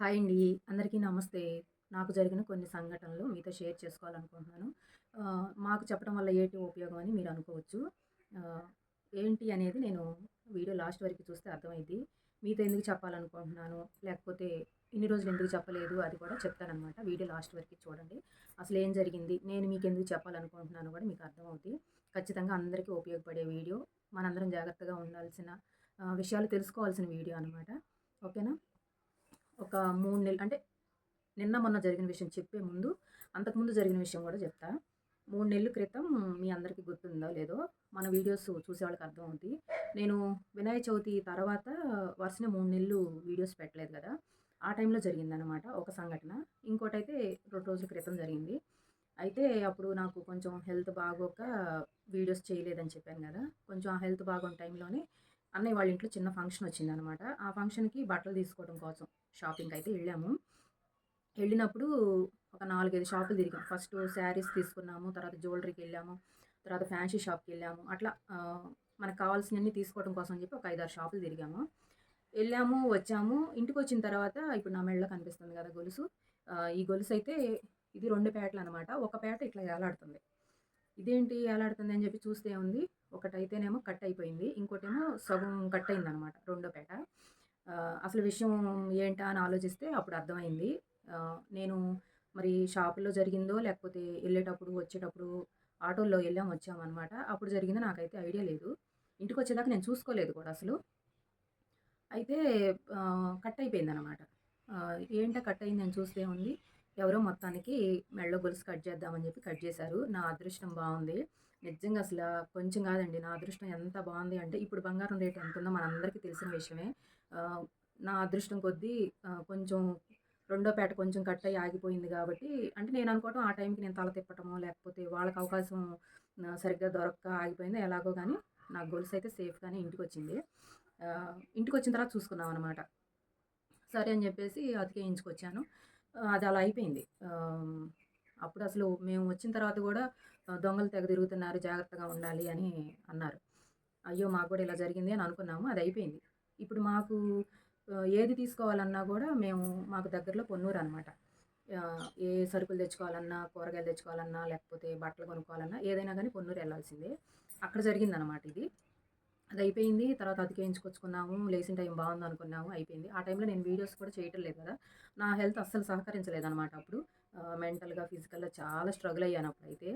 Hi అండి అందరికీ నమస్తే నాకు జరిగిన కొన్ని సంఘటనలు మీతో షేర్ చేసుకోవాలనుకుంటున్నాను మాకు చెప్పడం వల్ల ఏంటి ఉపయోగం అని మీరు అనుకోవచ్చు. ఏంటి అనేది నేను వీడియో లాస్ట్ వరకు చూస్తే అర్థమైద్ది. మీతో ఎందుకు చెప్పాలనుకుంటున్నాను, లేకపోతే ఇన్ని రోజులు ఎందుకు చెప్పలేదు అది కూడా చెప్తానమాట వీడియో లాస్ట్ వరకు చూడండి. అసలు ఏం జరిగింది, నేను మీకు ఎందుకు చెప్పాలనుకుంటున్నాను కూడా మీకు అర్థమవుతుంది ఖచ్చితంగా అందరికీ ఉపయోగపడే వీడియో. మనందరం జాగ్రత్తగా ఉండాల్సిన విషయాలు తెలుసుకోవాల్సిన వీడియో అనమాట. ఓకేనా? ఒక మూడు నెలలు అంటే నిన్న మొన్న జరిగిన విషయం చెప్పే ముందు, అంతకుముందు జరిగిన విషయం కూడా చెప్తా మూడు నెలల క్రితం మీ అందరికీ గుర్తుందో లేదో మన వీడియోస్ చూసేవాళ్ళకి అర్థమవుతుంది నేను వినాయక చవితి తర్వాత వరుసనే మూడు నెలలు వీడియోస్ పెట్టలేదు కదా ఆ టైంలో జరిగిందనమాట ఒక సంఘటన. ఇంకోటైతే రెండు రోజుల క్రితం జరిగింది. అయితే అప్పుడు నాకు కొంచెం హెల్త్ బాగోక వీడియోస్ చేయలేదని చెప్పాను కదా కొంచెం ఆ హెల్త్ బాగోని టైంలోనే అన్నయ్య వాళ్ళ ఇంట్లో చిన్న ఫంక్షన్ వచ్చిందనమాట. ఆ ఫంక్షన్‌కి బట్టలు తీసుకోవడం కోసం షాపింగ్కి అయితే వెళ్ళాము వెళ్ళినప్పుడు ఒక 4, 5 షాపులు తిరిగాం. ఫస్ట్ శారీస్ తీసుకున్నాము. తర్వాత జ్యువెలరీకెళ్ళాము. తర్వాత ఫ్యాన్సీ షాప్కి వెళ్ళాము అట్లా మనకు కావాల్సినవన్నీ తీసుకోవడం కోసం అని చెప్పి ఒక 5, 6 షాపులు తిరిగాము. వెళ్ళాము వచ్చాము. ఇంటికి వచ్చిన తర్వాత ఇప్పుడు నా మెడలో కనిపిస్తుంది కదా గొలుసు. ఈ గొలుసు అయితే ఇది రెండు పేటలు అనమాట ఒక పేట ఇట్లా ఏలాడుతుంది. ఇదేంటి ఏలాడుతుంది అని చెప్పి చూస్తే ఉంది ఒకటైతేనేమో కట్ అయిపోయింది. ఇంకోటేమో సగం కట్ అయిందనమాట రెండో పేట. అసలు విషయం ఏంటా అని ఆలోచిస్తే అప్పుడు అర్థమైంది. నేను మరి షాపులో జరిగిందో, లేకపోతే వెళ్ళేటప్పుడు వచ్చేటప్పుడు ఆటోల్లో వెళ్ళాం వచ్చామన్నమాట అప్పుడు జరిగిందో నాకైతే ఐడియా లేదు. ఇంటికొచ్చేదాకా నేను చూసుకోలేదు కూడా అసలు. అయితే కట్ అయిపోయింది అనమాట ఏంటా కట్ అయిందని చూస్తే ఉంది ఎవరో మొత్తానికి మెడలో గొలుసు కట్ చేద్దామని చెప్పి కట్ చేశారు. నా అదృష్టం బాగుంది నిజంగా అసలు కొంచెం కాదండి. నా అదృష్టం ఎంత బాగుంది అంటే ఇప్పుడు బంగారం రేట్ ఎంతుందో మనందరికీ తెలిసిన విషయమే. నా అదృష్టం కొద్దీ కొంచెం రెండో పేట కొంచెం కట్ అయ్యి ఆగిపోయింది కాబట్టి అంటే నేను అనుకోవటం ఆ టైంకి నేను తల తిప్పటమో, లేకపోతే వాళ్ళకి అవకాశం సరిగ్గా దొరక్క ఆగిపోయిందో ఎలాగో కానీ నా అయితే సేఫ్‌గానే ఇంటికి వచ్చింది ఇంటికి వచ్చిన తర్వాత చూసుకున్నాం అనమాట సరే అని చెప్పేసి అతికేయించుకొచ్చాను అది అలా అయిపోయింది. అప్పుడు అసలు మేము వచ్చిన తర్వాత కూడా దొంగలు తెగ తిరుగుతున్నారు, జాగ్రత్తగా ఉండాలి అని అన్నారు. అయ్యో! మాకు కూడా ఇలా జరిగింది అని అనుకున్నాము. అది అయిపోయింది. ఇప్పుడు మాకు ఏది తీసుకోవాలన్నా కూడా మేము మాకు దగ్గరలో పొన్నూరు అనమాట ఏ సరుకులు తెచ్చుకోవాలన్నా, కూరగాయలు తెచ్చుకోవాలన్నా, లేకపోతే బట్టలు కొనుక్కోవాలన్నా ఏదైనా కానీ పొన్నూరు వెళ్ళాల్సిందే అక్కడ జరిగిందనమాట ఇది. అది అయిపోయింది తర్వాత అతికేయించుకొచ్చుకున్నాము లేసిన టైం బావుందనుకున్నాము. అయిపోయింది. ఆ టైంలో నేను వీడియోస్ కూడా చేయటం లేదు కదా నా హెల్త్ అస్సలు సహకరించలేదనమాట అప్పుడు. మెంటల్‌గా, ఫిజికల్‌గా చాలా స్ట్రగుల్ అయ్యాను అప్పుడైతే.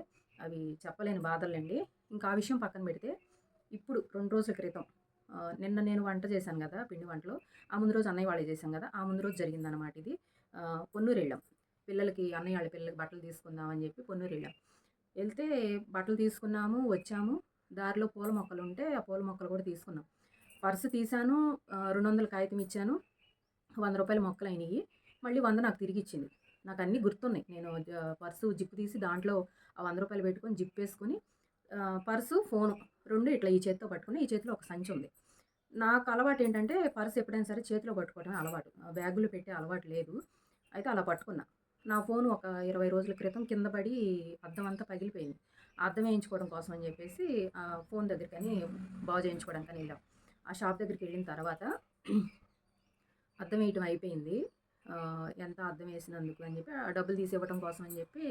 అవి చెప్పలేని బాధలండి. ఇంకా ఆ విషయం పక్కన పెడితే, ఇప్పుడు రెండు రోజుల క్రితం నిన్న నేను వంట చేశాను కదా పిండి వంటలు. ఆ ముందు రోజు అన్నయ్య వాళ్ళే చేశాం కదా ఆ ముందు రోజు జరిగిందనమాట ఇది. పొన్నూరు వెళ్ళాం పిల్లలకి అన్నయ్య వాళ్ళ పిల్లలకి బట్టలు తీసుకుందాం అని చెప్పి పొన్నూరెళ్ళాం. వెళ్తే బట్టలు తీసుకున్నాము, వచ్చాము. దారిలో పూల మొక్కలు ఉంటే ఆ పూల మొక్కలు కూడా తీసుకున్నాం. పర్సు తీశాను. రెండు వందల కాగితం ఇచ్చాను. వంద రూపాయల మొక్కలు అయినాయి మళ్ళీ వంద నాకు తిరిగి ఇచ్చింది నాకు అన్నీ గుర్తున్నాయి. నేను పర్సు జిప్పు తీసి దాంట్లో ఆ రూ. 100 పెట్టుకొని జిప్పేసుకొని ఆహ్, పర్సు, ఫోను రెండు ఇట్లా ఈ చేతితో పట్టుకుని ఈ చేతిలో ఒక సంచి ఉంది నాకు అలవాటు ఏంటంటే పర్స్ ఎప్పుడైనా సరే చేతిలో పట్టుకోవడమే అలవాటు. బ్యాగులు పెట్టే అలవాటు లేదు. అయితే అలా పట్టుకున్నా. నా ఫోన్ ఒక 20 రోజుల క్రితం కింద పడి అద్దం అంతా పగిలిపోయింది. అద్దం వేయించుకోవడం కోసం అని చెప్పేసి ఫోన్ దగ్గరికని బాగు చేయించుకోవడానికి వెళ్ళాం ఆ షాప్ దగ్గరికి వెళ్ళిన తర్వాత అద్దం వేయటం అయిపోయింది. ఎంత అర్థం వేసినందుకు అని చెప్పి ఆ డబ్బులు తీసి ఇవ్వటం కోసం అని చెప్పి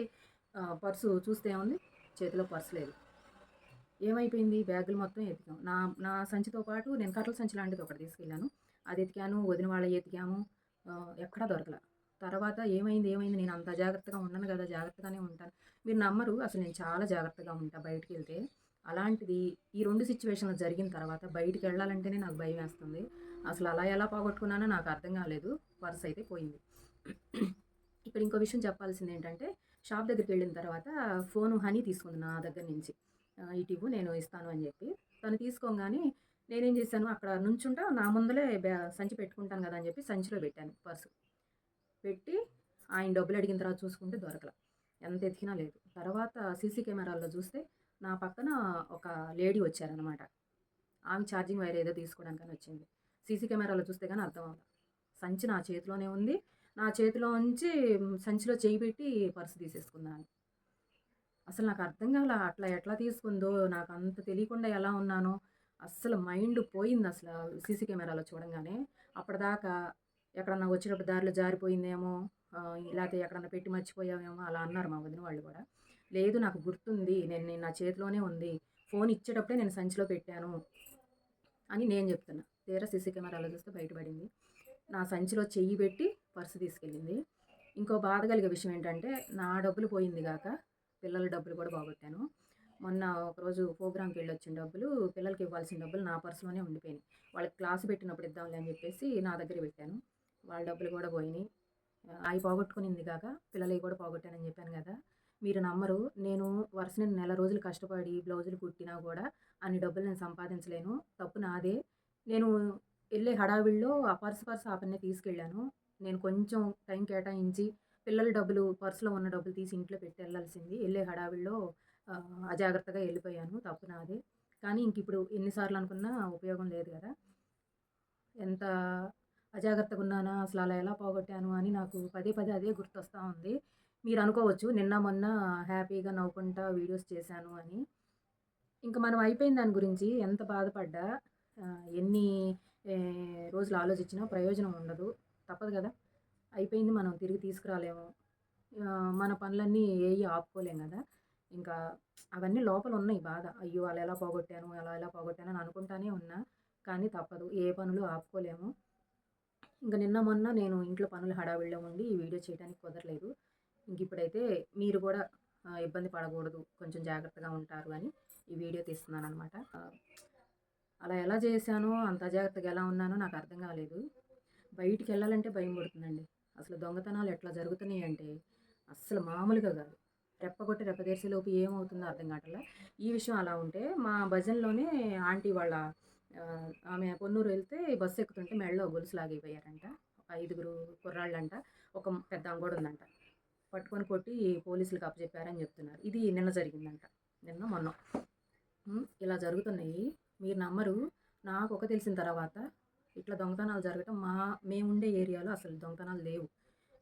పర్సు చూస్తే ఏముంది, చేతిలో పర్స్ లేదు. ఏమైపోయింది బ్యాగులు మొత్తం ఎతికాం. నా నా సంచితో పాటు నేను కట్టల సంచి లాంటిది ఒకటి తీసుకెళ్ళాను. అది ఎతికాను, వదిన వాళ్ళ ఎతికాము. ఎక్కడా దొరకల తర్వాత ఏమైంది, ఏమైంది నేను అంత జాగ్రత్తగా ఉండను కదా జాగ్రత్తగానే ఉంటాను. మీరు నమ్మరు అసలు నేను చాలా జాగ్రత్తగా ఉంటాను బయటికి వెళ్తే అలాంటిది ఈ రెండు సిచ్యువేషన్లు జరిగిన తర్వాత బయటికి వెళ్ళాలంటేనే నాకు భయమేస్తుంది. అసలు అలా ఎలా పోగొట్టుకున్నానో నాకు అర్థం కాలేదు. పర్స్ అయితే పోయింది. ఇక్కడ ఇంకో విషయం చెప్పాల్సింది ఏంటంటే షాప్ దగ్గరికి వెళ్ళిన తర్వాత ఫోను హనీ తీసుకుంది నా దగ్గర నుంచి. ఆహ్, నేను ఇస్తాను అని చెప్పి. తను తీసుకోంగానే నేనేం చేశాను అక్కడ నుంచుంటా నా ముందలే సంచి పెట్టుకుంటాను కదా అని చెప్పి సంచిలో పెట్టాను పర్సు. పెట్టి ఆయన డబ్బులు అడిగిన తర్వాత చూసుకుంటే దొరకల. ఎంత ఎతికినా లేదు. తర్వాత సీసీ కెమెరాల్లో చూస్తే నా పక్కన ఒక లేడీ వచ్చారనమాట. ఆమె ఛార్జింగ్ వైర్ ఏదో తీసుకోవడానికని వచ్చింది. సీసీ కెమెరాలో చూస్తే కానీ అర్థం అవ్వల. సంచి నా చేతిలోనే ఉంది. నా చేతిలో ఉంచి సంచిలో చేయి పెట్టి పర్స్ తీసేసుకుందామె. అసలు నాకు అర్థం కాలా. అట్లా ఎట్లా తీసుకుందో, నాకు అంత తెలియకుండా ఎలా ఉన్నానో, అస్సలు మైండ్ పోయింది అసలు సీసీ కెమెరాలో చూడంగానే. అప్పటిదాకా ఎక్కడన్నా వచ్చేటప్పుడు దారిలో జారిపోయిందేమో లేకపోతే ఎక్కడన్నా పెట్టి మర్చిపోయావేమో అలా అన్నారు మా వదిన వాళ్ళు కూడా లేదు నాకు గుర్తుంది. నేను నా చేతిలోనే ఉంది. ఫోన్ ఇచ్చేటప్పుడే నేను సంచిలో పెట్టాను అని నేను చెప్తున్నా తీరా సీసీ కెమెరాలో చూస్తే బయటపడింది. నా సంచిలో చెయ్యి పెట్టి పర్స్ తీసుకెళ్ళింది. ఇంకో బాధ కలిగే విషయం ఏంటంటే, నా డబ్బులు పోయింది కాక పిల్లల డబ్బులు కూడా పోగొట్టాను. మొన్న ఒకరోజు ప్రోగ్రాంకి వెళ్ళి వచ్చిన డబ్బులు, పిల్లలకి ఇవ్వాల్సిన డబ్బులు నా పర్స్‌లోనే ఉండిపోయినాయి. వాళ్ళకి క్లాస్ పెట్టినప్పుడు ఇద్దాంలే అని చెప్పేసి నా దగ్గర పెట్టాను. వాళ్ళ డబ్బులు కూడా పోయినాయి. అవి పోగొట్టుకునింది కాక పిల్లలవి కూడా పోగొట్టానని చెప్పాను కదా మీరు నమ్మరు. నేను వరుస నెల రోజులు కష్టపడి బ్లౌజులు కుట్టినా కూడా అన్ని డబ్బులు నేను సంపాదించలేను. తప్పు నాదే. నేను వెళ్ళే హడావిడిలో ఆ పర్స్ పర్స్ ఆపన్నే తీసుకెళ్ళాను. నేను కొంచెం టైం కేటాయించి పిల్లల డబ్బులు పర్స్‌లో ఉన్న డబ్బులు తీసి ఇంట్లో పెట్టి వెళ్ళాల్సింది వెళ్ళే హడావిడిలో అజాగ్రత్తగా వెళ్ళిపోయాను తప్పు నాదే. కానీ ఇంకిప్పుడు ఇప్పుడు ఎన్నిసార్లు అనుకున్నా ఉపయోగం లేదు కదా ఎంత అజాగ్రత్తగా ఉన్నానా అసలు అలా ఎలా పోగొట్టాను అని నాకు పదే పదే అదే గుర్తొస్తా ఉంది. మీరు అనుకోవచ్చు నిన్న మొన్న హ్యాపీగా నవ్వుకుంటా వీడియోస్ చేశాను అని. ఇంక మనం అయిపోయిన దాని గురించి ఎంత బాధపడ్డా ఎన్ని రోజులు ఆలోచించినా ప్రయోజనం ఉండదు. తప్పదు కదా అయిపోయింది మనం తిరిగి తీసుకురాలేము. మన పనులన్నీ ఏవి ఆపుకోలేం కదా ఇంకా అవన్నీ లోపల ఉన్నాయి బాధ. అయ్యో! అలా ఎలా పోగొట్టాను, అలా ఎలా పోగొట్టాను అని అనుకుంటానే ఉన్నా. కానీ తప్పదు. ఏ పనులు ఆపుకోలేము. ఇంకా నిన్న మొన్న నేను ఇంట్లో పనులు హడావిడిలో ఉండి ఈ వీడియో చేయడానికి కుదరలేదు. ఇంక ఇప్పుడైతే మీరు కూడా ఇబ్బంది పడకూడదు. కొంచెం జాగ్రత్తగా ఉంటారు అని ఈ వీడియో తీస్తున్నాను అనమాట అలా ఎలా చేశానో, అంత అజాగ్రత్తగా ఎలా ఉన్నానో నాకు అర్థం కాలేదు. బయటికి వెళ్ళాలంటే భయం పడుతుందండి అసలు దొంగతనాలు ఎట్లా జరుగుతున్నాయి అంటే అస్సలు మామూలుగా కాదు రెప్పగొట్టి రెప్ప ఏమవుతుందో అర్థం కావట్లా. ఈ విషయం అలా ఉంటే మా భజన్లోనే ఆంటీ వాళ్ళ ఆమె పొన్నూరు వెళ్తే బస్సు ఎక్కుతుంటే మెడలో గొలుసు లాగైపోయారంట. ఐదుగురు కుర్రాళ్ళంట. ఒక పెద్ద గూడా ఉందంట. పట్టుకొని కొట్టి పోలీసులకు అప్పచెప్పారని చెప్తున్నారు. ఇది నిన్న జరిగిందంట. నిన్న మొన్న ఇలా జరుగుతున్నాయి. మీరు నమ్మరు. నాకు ఒక తెలిసిన తర్వాత ఇట్లా దొంగతనాలు జరగటం మా మేముండే ఏరియాలో అసలు దొంగతనాలు లేవు.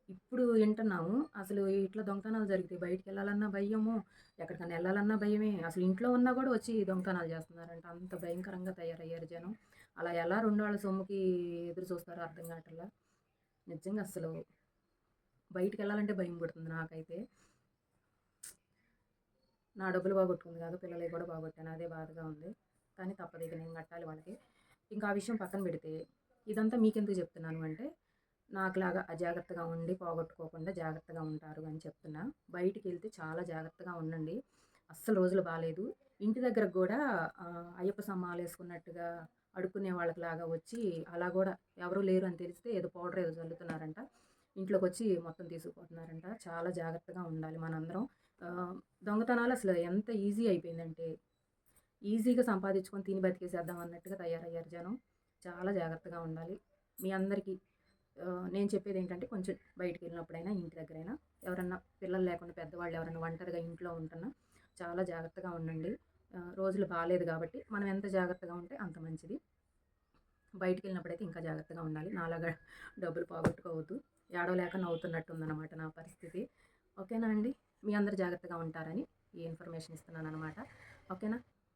ఇప్పుడు వింటున్నాము. అసలు ఇట్లా దొంగతనాలు జరిగితే బయటికెళ్ళాలన్నా భయము, ఎక్కడికన్నా వెళ్ళాలన్నా భయమే. అసలు ఇంట్లో ఉన్నా కూడా వచ్చి దొంగతనాలు చేస్తున్నారంట. అంత భయంకరంగా తయారయ్యారు జనం. అలా ఎలా రెండు వాళ్ళ సొమ్ముకి ఎదురు చూస్తారో అర్థం కావట్లా. నిజంగా అసలు బయటికి వెళ్ళాలంటే భయం పుడుతుంది నాకైతే. నా డబ్బులు బాగొట్టుకుంది కాదు పిల్లలవి కూడా బాగొట్టాను అదే బాధగా ఉంది. కానీ తప్పదు ఇక నేను కట్టాలి వాళ్ళకి. ఇంకా ఆ విషయం పక్కన పెడితే ఇదంతా మీకెందుకు చెప్తున్నాను అంటే నాకులాగా అజాగ్రత్తగా ఉండి పోగొట్టుకోకుండా జాగ్రత్తగా ఉంటారు అని చెప్తున్నా. బయటికెళ్తే చాలా జాగ్రత్తగా ఉండండి. అస్సలు రోజులు బాగాలేదు ఇంటి దగ్గరకు కూడా అయ్యప్ప సమ్మాలు వేసుకున్నట్టుగా అడుక్కునే వాళ్ళకిలాగా వచ్చి అలా కూడా ఎవరు లేరు అని తెలిస్తే ఏదో పౌడర్ ఏదో చల్లుతున్నారంట. ఇంట్లోకి వచ్చి మొత్తం తీసుకుపోతున్నారంట. చాలా జాగ్రత్తగా ఉండాలి మనందరం. దొంగతనాలు అసలు ఎంత ఈజీ అయిపోయిందంటే ఈజీగా సంపాదించుకొని తిని బతికేసేద్దాం అన్నట్టుగా తయారయ్యారు జనం. చాలా జాగ్రత్తగా ఉండాలి. మీ అందరికీ నేను చెప్పేది ఏంటంటే కొంచెం బయటికి వెళ్ళినప్పుడైనా ఇంటి దగ్గరైనా ఎవరన్నా పిల్లలు లేకుండా పెద్దవాళ్ళు ఎవరైనా ఒంటరిగా ఇంట్లో ఉంటున్నా చాలా జాగ్రత్తగా ఉండండి. రోజులు బాగాలేదు కాబట్టి మనం ఎంత జాగ్రత్తగా ఉంటే అంత మంచిది. బయటికెళ్ళినప్పుడైతే ఇంకా జాగ్రత్తగా ఉండాలి. నాలాగా డబ్బులు పోగొట్టుకోవద్దు. ఏడవలేక నవ్వుతున్నట్టుందన్నమాట నా పరిస్థితి. ఓకేనా అండి? మీ అందరూ జాగ్రత్తగా ఉంటారని ఈ ఇన్ఫర్మేషన్ ఇస్తున్నాను అనమాట ఓకేనా?